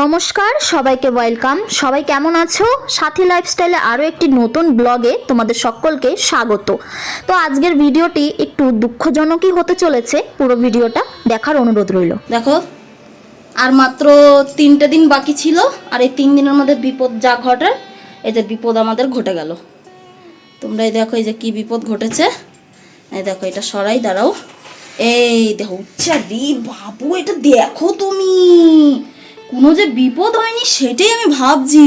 নমস্কার, সবাইকে ওয়েলকাম। সবাই কেমন আছো? সাথী লাইফস্টাইলে আরও একটি নতুন ব্লগে তোমাদের সকলকে স্বাগত। তো আজকের ভিডিওটি একটু দুঃখজনকই হতে চলেছে। পুরো ভিডিওটা দেখার অনুরোধ রইল। দেখো, আর মাত্র তিনটে দিন বাকি ছিল, আর এই তিন দিনের মধ্যে বিপদ যা ঘটে এই যে বিপদ আমাদের ঘটে গেল। তোমরা এই দেখো এই যে কি বিপদ ঘটেছে। এই দেখো, এটা সরাই, দাঁড়াও। এই দেখো উচ্ছা রে বাবু, এটা দেখো তুমি। কোনো যে বিপদ হয়নি সেটাই আমি ভাবছি।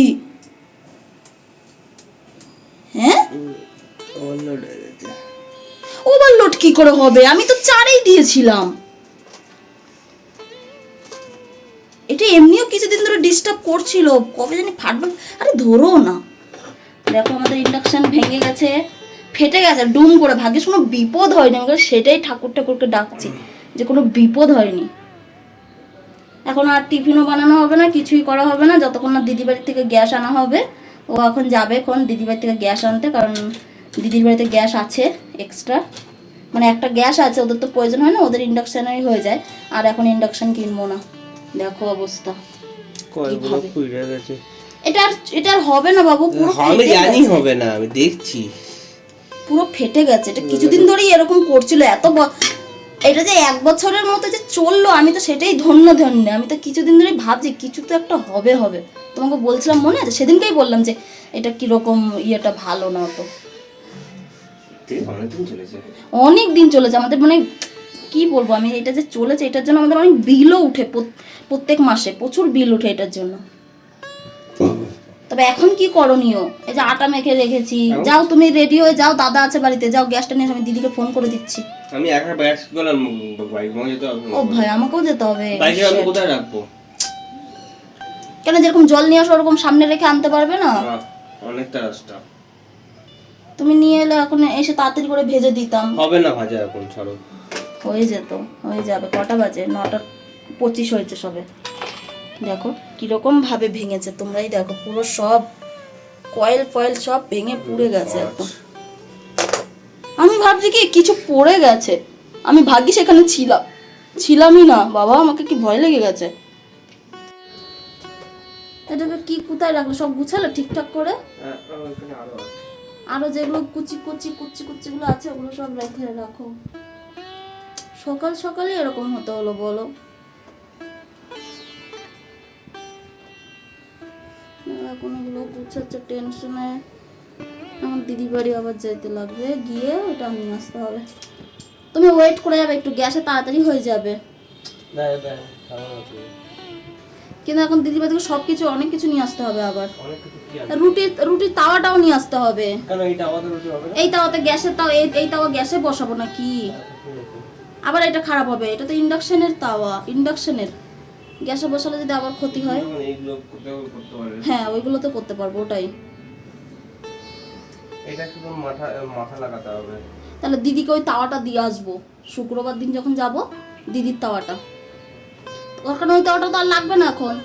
হ্যাঁ? ওভারলোড কি করে হবে? আমি তো চারেই দিয়েছিলাম। এটা এমনিও কিছুদিন ধরে ডিস্টার্ব করছিল। কবে জানি ফাটবে আরে ধরো না। দেখো আমাদের ইন্ডাকশন ভেঙে গেছে, ফেটে গেছে, ডুম করে। ভাগ্যে কোনো বিপদ হয়নি। আমি সেটাই ঠাকুর ঠাকুরকে ডাকছি যে কোনো বিপদ হয়নি। এখন আর টিফিনও বানানো হবে না কিছুই করা হবে না। যতক্ষণ না দিদি বাড়ি থেকে গ্যাস আনা হবে ও এখন যাবে এখন দিদি বাড়ি থেকে গ্যাস আনতে কারণ দিদির বাড়িতে গ্যাস আছে এক্সট্রা মানে একটা গ্যাস আছে ওদের তো প্রয়োজন হয় না ওদের ইন্ডাকশানেই হয়ে যায়। আর এখন ইন্ডাকশন কিনবো না। দেখো অবস্থা। এটা হবে না বাবু পুরো আমি ফেটে জানি গেছে। হবে না আমি দেখছি। পুরো ফেটে গেছে। এটা কিছুদিন ধরেই এরকম করছিল এত এটা যে এক বছরের মতো যে চলল আমি তো সেটাই ধন্য ধন্য। আমি তো কিছুদিন ধরেই ভাবছি কিছু তো একটা হবে হবে। তোমাকে বলছিলাম মনে আছে? সেদিনকেই বললাম যে এটা কীরকম ইয়েটা ভালো না তো। অনেক দিন চলেছে। আমাদের মানে কি বলব? আমি এটা যে চলেছে এটার জন্য আমাদের অনেক বিলও উঠে প্রত- প্রত্যেক মাসে। প্রচুর বিল উঠে এটার জন্য। তবে এখন কি করণীয়? এই যে আটা মেখে রেখেছি। যাও তুমি রেডি হয়ে যাও দাদা আছে বাড়িতে। যাও গ্যাসটা নিয়ে আমি দিদিকে ফোন করে দিচ্ছি। আমি একা ব্যাস করলাম বাইক মনে যেতে হবে। ও ভাই আমাকেও যেতে হবে। বাইকে আমি কোথায় রাখব? কেন যেরকম জল নিয়ে আসো ওরকম সামনে রেখে আনতে পারবে না? অনেকটা রাস্তা। তুমি নিয়ে এলে এখন এসে তাড়াতাড়ি করে ভেজে দিতাম। হবে না ভাজা এখন ছাড়ো। হয়ে যেত হয়ে যাবে। কটা বাজে? নটা পঁচিশ হয়েছে সবে। দেখো কীরকম ভাবে ভেঙেছে তোমরাই দেখো। পুরো সব কয়েল ফয়েল সব ভেঙে পুড়ে গেছে একদম। আমি ভাবছি কি কিছু পড়ে গেছে। আমি ভাগ্যি সেখানে ছিলাম। ছিলামই না। বাবা আমাকে কি ভয় লেগে গেছে? এটাকে কি কোথায় রাখল? সব গুছালো ঠিকঠাক করে? আরও যেগুলো কুচি কুচি কুচি কুচিগুলো আছে ওগুলো সব রেখে রাখো। সকাল সকালই এরকম হতে হলো বলো। এখন এগুলো গুছাচ্ছে টেনশনে আমার দিদি বাড়ি আবার যেতে লাগবে গিয়ে ওটা নিয়ে আসতে হবে। তুমি ওয়েট করে যাবে একটু গ্যাসে তাড়াতাড়ি হয়ে যাবে। কিন্তু এখন দিদি বাড়ি থেকে সব কিছু অনেক কিছু নিয়ে আসতে হবে আবার। রুটি রুটির তাওয়াটাও নিয়ে আসতে হবে। না? এই তাওয়াতে গ্যাসের তাও এই তাওয়া গ্যাসে বসাবো নাকি? আবার এটা খারাপ হবে এটা তো ইন্ডাকশনের তাওয়া ইন্ডাকশনের। গ্যাসে বসালে যদি আবার ক্ষতি হয়? পারবে। হ্যাঁ ওইগুলো তো করতে পারব ওটাই। এটা শুধু মাথা মাথা লাগাতে হবে। তাহলে দিদিকে ওই তাওয়াটা দিয়ে আসব। শুক্রবার দিন যখন যাব দিদির তাওয়াটা। ওর কারণে ওই তাওয়াটা তো আর লাগবে না এখন।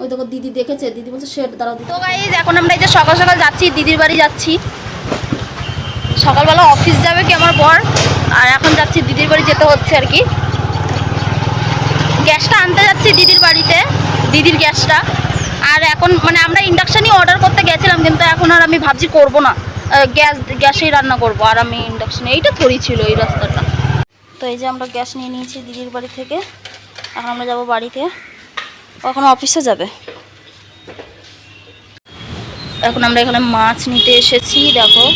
ওই দেখো দিদি দেখেছে দিদি বলছে শেড দাঁড়াও তো গাইজ এখন আমরা এই যে সকাল সকাল যাচ্ছি দিদির বাড়ি যাচ্ছি। সকালবেলা অফিস যাবে কি আমার বর? আর এখন যাচ্ছি দিদির বাড়ি যেতে হচ্ছে আর কি। গ্যাসটা আনতে যাচ্ছি দিদির বাড়িতে দিদির গ্যাসটা। আর এখন মানে আমরা ইন্ডাকশানই অর্ডার করতে গেছিলাম, কিন্তু এখন আর আমি ভাবছি করব না। গ্যাস, গ্যাসেই রান্না করব, আর আমি ইন্ডাকশানে এইটা থরি ছিল এই রাস্তাটা। তো এই যে আমরা গ্যাস নিয়ে নিয়েছি দিদির বাড়ি থেকে। এখন আমরা যাব বাড়িতে। কখন অফিসে যাবে? এখন আমরা এখানে মাছ নিতে এসেছি, দেখো।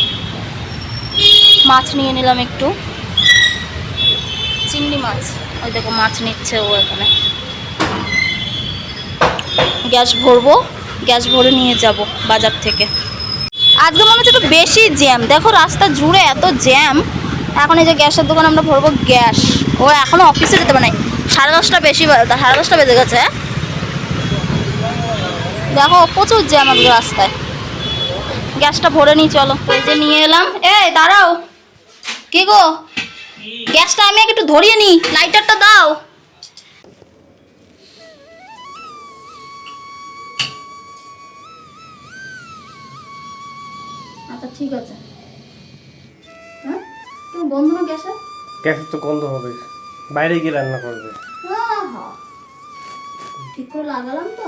মাছ নিয়ে নিলাম একটু। চিংড়ি মাছ। ওই দেখো, মাছ নিচ্ছে ও এখানে। গ্যাস ভরবো, গ্যাস ভরে নিয়ে যাব বাজার থেকে। আজকে মনে হচ্ছে একটু বেশি জ্যাম। দেখো রাস্তা জুড়ে এত জ্যাম, এখন এই যে গ্যাসের দোকান আমরা ভরবো গ্যাস। ও এখনও অফিসে যেতে পারে সাড়ে দশটা বেশি সাড়ে দশটা বেজে গেছে? দেখো প্রচুর জ্যাম আজকে রাস্তায়। গ্যাসটা ভরে নিই, চলো। যে নিয়ে এলাম। এই, দাঁড়াও। কি গো? গ্যাসটা আমি একটু ধরিয়ে নিই। লাইটারটা দাও। আচ্ছা ঠিক আছে। হ্যাঁ? তুমি বন্ধ না গ্যাসের গ্যাসের তো গন্ধ হবে। বাইরে গিয়ে রান্না করবে। হ্যাঁ হ্যাঁ। ঠিক করে লাগালাম তো।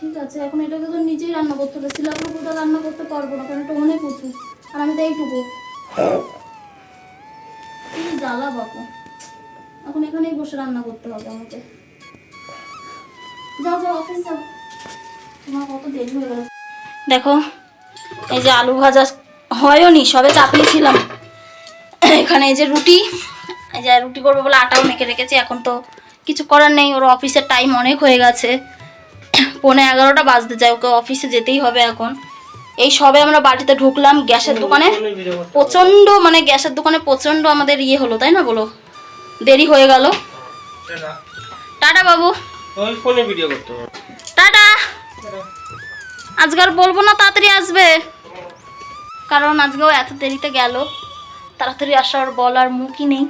ঠিক আছে এখন এটাকে তো নিজেই রান্না করতে হবে। সিলাপের উপরটা রান্না করতে পারব না কারণ এটা অনেক উঁচু। আর আমি তো এইটুকু। জ্বালা বাপু। এখন এখানেই বসে রান্না করতে হবে আমাকে। যাও যাও অফিস যাও। তোমার কত দেরি হয়ে গেল। দেখো এই যে আলু ভাজা হয়ও নি সবে চাপিয়েছিলাম। এখানে এই যে রুটি এই যে রুটি করব বলে আটাও মেখে রেখেছি এখন তো কিছু করার নেই ওর অফিসের টাইম অনেক হয়ে গেছে। পৌনে এগারোটা বাজতে যায় ওকে অফিসে যেতেই হবে এখন। এই সবে আমরা বাড়িতে ঢুকলাম গ্যাসের দোকানে। প্রচণ্ড মানে গ্যাসের দোকানে প্রচণ্ড আমাদের ইয়ে হলো তাই না বলো? দেরি হয়ে গেল। টাটা। বাবু। টাটা। আজকে আর বলব না, তাড়াতাড়ি আসবে। কারণ আজকেও এত দেরিতে গেল। তাড়াতাড়ি আসার বলার মুখই নেই।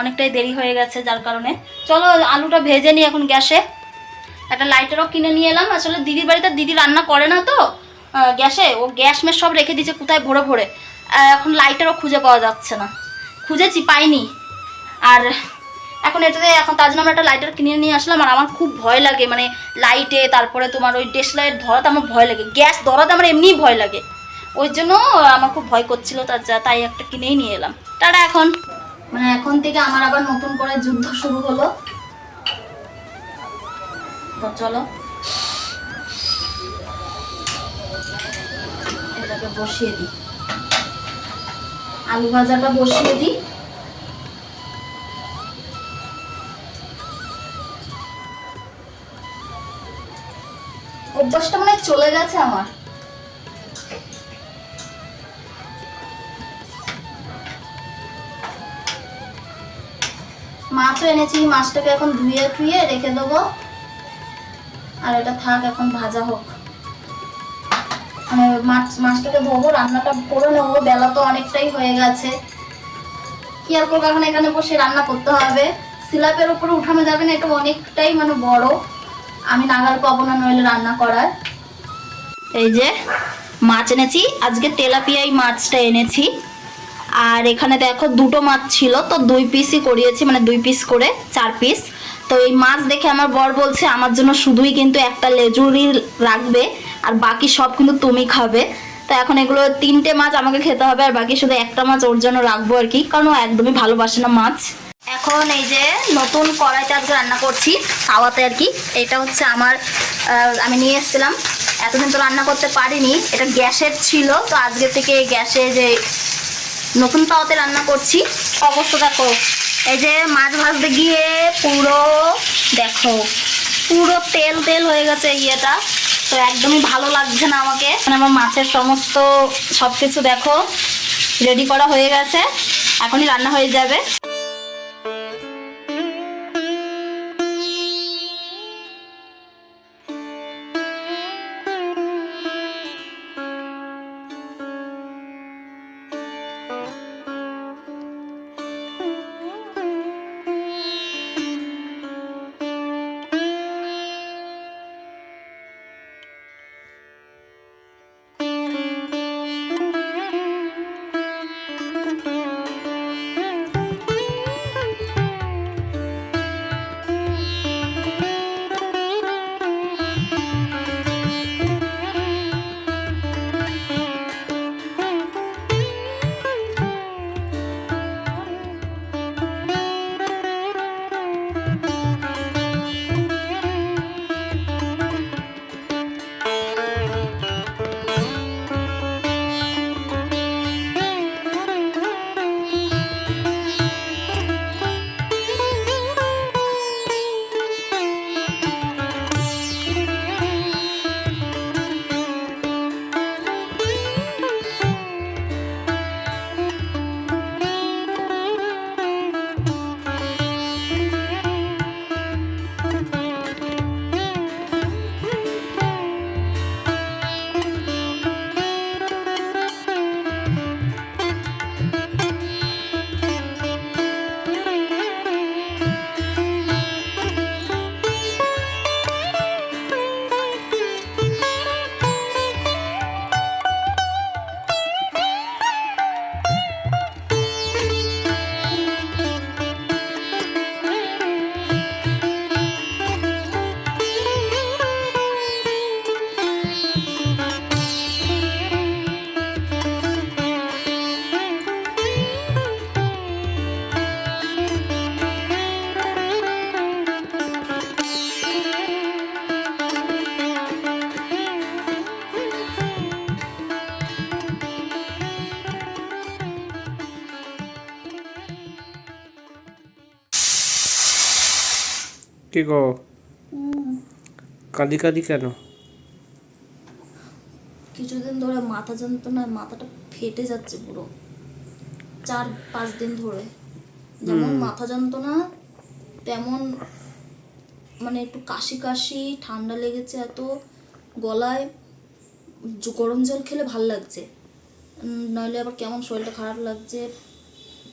অনেকটাই দেরি হয়ে গেছে যার কারণে। চলো, আলুটা ভেজে নিই এখন গ্যাসে। একটা লাইটারও কিনে নিয়ে এলাম। আসলে দিদির বাড়িতে দিদি রান্না করে না তো গ্যাসে। ও গ্যাস মেস সব রেখে দিয়েছে কোথায় ভরে ভরে। এখন লাইটারও খুঁজে পাওয়া যাচ্ছে না। খুঁজেছি, পাইনি। আর এখন এটাতে, এখন তার জন্য আমরা একটা লাইটার কিনে নিয়ে আসলাম, আর আমার খুব ভয় লাগে মানে লাইটে তারপরে তোমার ওই ডেস লাইট ধরাতে আমার ভয় লাগে গ্যাস ধরাতে আমার এমনিই ভয় লাগে। ওই জন্য আমার খুব ভয় করছিল তার যা- তাই একটা কিনেই নিয়ে এলাম। টাটা এখন। মানে এখন থেকে আমার আবার নতুন করে যুদ্ধ শুরু হলো। চলো। এটাকে বসিয়ে দিই। আলু ভাজাটা বসিয়ে দিই। অভ্যাসটা মানে চলে গেছে আমার। মাছও এনেছি মাছটাকে এখন ধুয়ে ধুয়ে রেখে দেবো। আর এটা থাক, এখন ভাজা হোক। মানে মাছ, মাছটাকে ধোবো, রান্নাটা করে নেব। বেলা তো অনেকটাই হয়ে গেছে। কি আর করব, এখন এখানে বসে রান্না করতে হবে। সিলাপের উপরে উঠানো যাবে না, এটা অনেকটাই মানে বড়। আমি নাগাল পাবো না নইলে রান্না করার। এই যে, মাছ এনেছি। আজকে তেলাপিয়াই মাছটা এনেছি। আর এখানে দেখো দুটো মাছ ছিল, তো দুই পিসই করিয়েছি মানে দুই পিস করে, চার পিস তো এই মাছ দেখে আমার বর বলছে, আমার জন্য শুধুই কিন্তু একটা লেজুরি রাখবে, আর বাকি সব কিন্তু তুমি খাবে। তো এখন এগুলো তিনটে মাছ আমাকে খেতে হবে, আর বাকি শুধু একটা মাছ ওর জন্য রাখব আর কি, কারণ ও একদমই ভালোবাসে না মাছ। এখন এই যে নতুন কড়াইতে আজকে রান্না করছি, তাওয়াতে আর কি। এটা হচ্ছে আমার আমি নিয়ে এসেছিলাম। এতদিন তো রান্না করতে পারিনি, এটা গ্যাসের ছিল, তো আজকে থেকে গ্যাসে যে নতুন তাওয়াতে রান্না করছি, অবস্থা দেখো। এই যে মাছ ভাজতে গিয়ে পুরো, দেখো, পুরো তেল তেল হয়ে গেছে ইয়েটা। তো একদমই ভালো লাগছে না আমাকে। আমার মাছের সমস্ত সব কিছু দেখো রেডি করা হয়ে গেছে। এখনই রান্না হয়ে যাবে। কি গো কাঁদি কাঁদি কেন? কিছুদিন ধরে মাথা যন্ত্রণায় মাথাটা ফেটে যাচ্ছে পুরো। চার পাঁচ দিন ধরে। যেমন মাথা যন্ত্রণা তেমন মানে একটু কাশি কাশি ঠান্ডা লেগেছে এত গলায়। গরম জল খেলে ভালো লাগছে। নইলে আবার কেমন শরীরটা খারাপ লাগছে।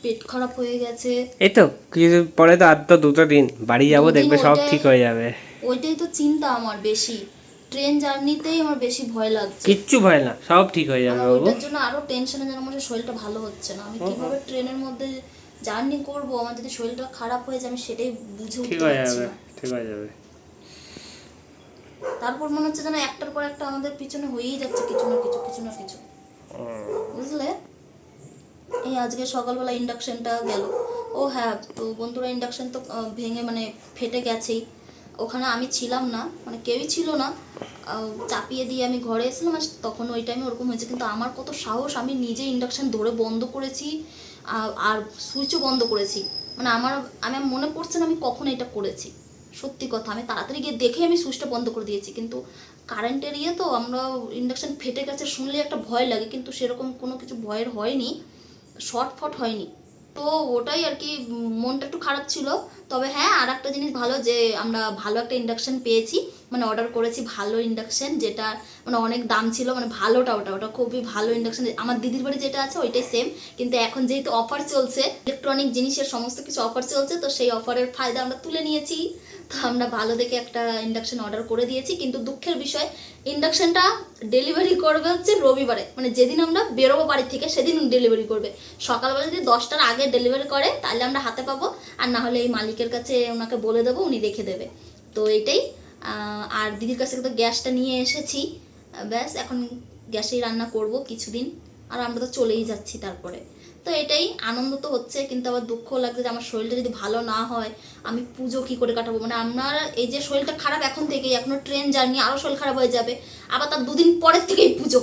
পেট খারাপ হয়ে গেছে। এই তো কিছুদিন পরে তো আর তো দুটো দিন বাড়ি যাব দেখবে সব ঠিক হয়ে যাবে। ওইটাই তো চিন্তা আমার বেশি। ট্রেন জার্নিতেই আমার বেশি ভয় লাগছে। কিচ্ছু ভয় না সব ঠিক হয়ে যাবে বাবু। ওইটার জন্য আরও টেনশনে যেন আমার শরীরটা ভালো হচ্ছে না। আমি কীভাবে ট্রেনের মধ্যে জার্নি করব? আমার যদি শরীরটা খারাপ হয়ে যায় আমি সেটাই বুঝে উঠতে পারছি না। ঠিক হয়ে যাবে। তারপর মনে হচ্ছে যেন একটার পর একটা আমাদের পিছনে হয়েই যাচ্ছে কিছু না কিছু কিছু না কিছু। বুঝলে? এই আজকে সকালবেলা ইন্ডাকশানটা গেল। ও হ্যাঁ তো বন্ধুরা ইন্ডাকশান তো ভেঙে মানে ফেটে গেছেই। ওখানে আমি ছিলাম না মানে কেউই ছিল না। চাপিয়ে দিয়ে আমি ঘরে এসেছিলাম, আর তখন ওই টাইমে ওরকম হয়েছে। কিন্তু আমার কত সাহস, আমি নিজে ইন্ডাকশান ধরে বন্ধ করেছি আর সুইচও বন্ধ করেছি। মানে আমার, আমি মনে পড়ছে না আমি কখন এটা করেছি। সত্যি কথা, আমি তাড়াতাড়ি গিয়ে দেখে আমি সুইচটা বন্ধ করে দিয়েছি। কিন্তু কারেন্টের ইয়ে তো, আমরা ইন্ডাকশান ফেটে গেছে শুনলে একটা ভয় লাগে। কিন্তু সেরকম কোনো কিছু ভয়ের হয়নি। শর্ট ফট হয়নি। তো ওটাই আর কি, মনটা একটু খারাপ ছিল। তবে হ্যাঁ আর একটা জিনিস ভালো যে আমরা ভালো একটা ইন্ডাকশান পেয়েছি। মানে অর্ডার করেছি ভালো ইন্ডাকশান যেটা মানে অনেক দাম ছিল মানে ভালোটা ওটা ওটা খুবই ভালো ইন্ডাকশান আমার দিদির বাড়ি যেটা আছে ওইটাই সেম কিন্তু এখন যেহেতু অফার চলছে ইলেকট্রনিক জিনিসের সমস্ত কিছু অফার চলছে, তো সেই অফারের ফায়দা আমরা তুলে নিয়েছি। তো আমরা ভালো দেখে একটা ইন্ডাকশন অর্ডার করে দিয়েছি, কিন্তু দুঃখের বিষয় ইন্ডাকশনটা ডেলিভারি করবে হচ্ছে রবিবারে মানে যেদিন আমরা বেরোবো বাড়ি থেকে সেদিন ডেলিভারি করবে। সকালবেলা যদি দশটার আগে ডেলিভারি করে, তাহলে আমরা হাতে পাবো, আর না হলে এই মালিকের কাছে ওনাকে বলে দেবো, উনি রেখে দেবে। তো এটাই আর দিদির কাছ তো গ্যাসটা নিয়ে এসেছি। ব্যাস, এখন গ্যাসেই রান্না করব কিছুদিন, আর আমরা তো চলেই যাচ্ছি তারপরে। তো এটাই আনন্দ তো হচ্ছে, কিন্তু আবার দুঃখ লাগছে যে আমার শরীরটা যদি ভালো না হয়, আমি পুজো কি করে কাটাবো? মানে আপনার এই যে শরীরটা খারাপ এখন থেকেই, এখনও ট্রেন জার্নি আরও শরীর খারাপ হয়ে যাবে, আবার তার দুদিন পরের থেকেই পুজো।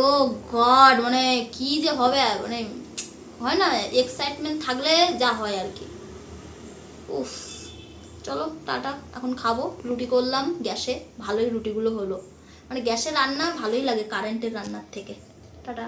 ও গড মানে কি যে হবে মানে হয় না এক্সাইটমেন্ট থাকলে যা হয় আর কি। উফ, চলো, টাটা, এখন খাব, রুটি করলাম, গ্যাসে, ভালোই রুটিগুলো হলো। মানে গ্যাসে রান্না ভালোই লাগে কারেন্টের রান্নার থেকে। টাটা।